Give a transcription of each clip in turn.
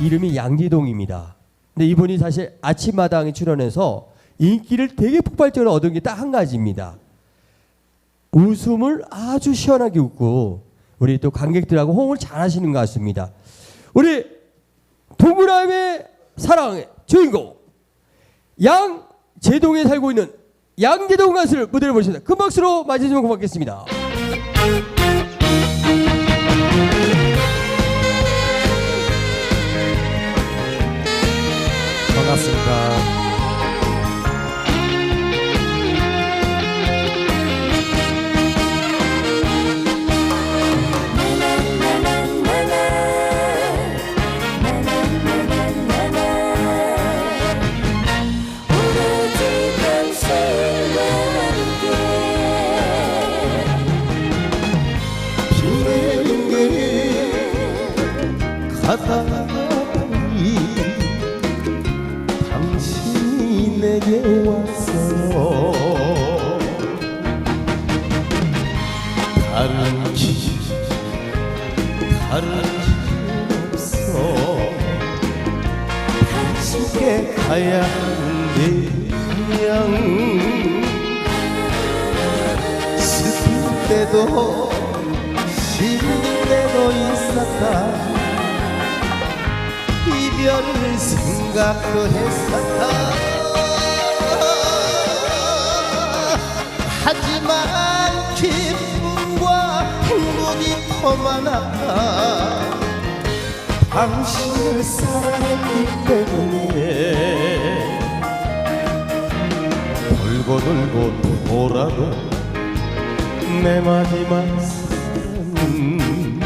이름이 양지동입니다. 근데 이분이 사실 아침마당에 출연해서 인기를 되게 폭발적으로 얻은 게 딱 한 가지입니다. 웃음을 아주 시원하게 웃고 우리 또 관객들하고 호응을 잘 하시는 것 같습니다. 우리 동그라미의 사랑의 주인공 양제동에 살고 있는 양제동 가수를 무대를 모십니다. 큰 박수로 맞이해주면 고맙겠습니다. Dawson Bob. Uh, 내게 왔어요. 다른 길 다른 길 없어. 당신께 가야 하는데 그냥 슬플 때도 싫을 때도 있었다. 이별을 생각도 했었다 하지만 기쁨과 행복이 더 많았다 당신을 사랑했기 때문에 돌고 돌고 돌아도 내 마지막 사랑은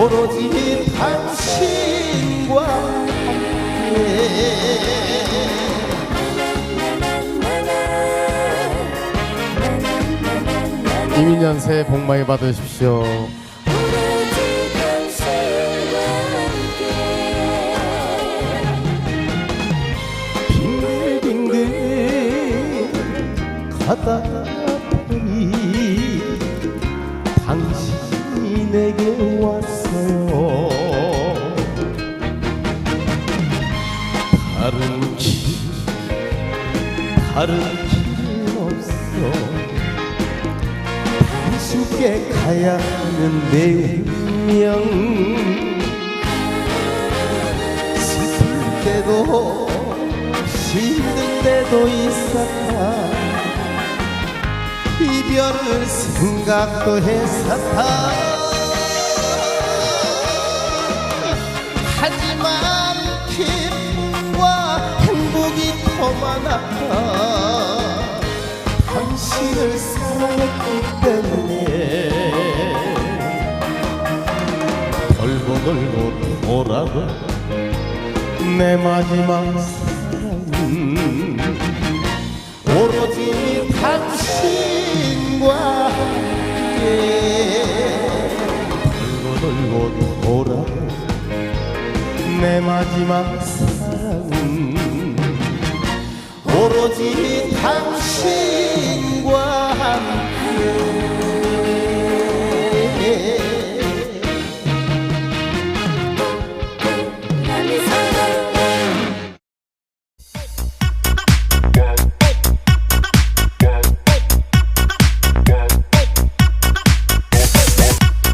오로지 당신과 함께 이민년 새해 복 많이 받으십시오. 빙글빙글 가다 보니 당신이 내게 왔어요 다른 길 다른 당신께 가야 하는 내 운명. 슬플 때도 힘들 때도 있었다. 이별을 생각도 했었다. 하지만 기쁨과 행복이 더 많았다. 당신을 사랑했기 때문에 돌고 돌아도 내 마지막 사랑은 오로지 당신과 함께. 돌고 돌고 돌아도 내 마지막 사랑은 오로지 당신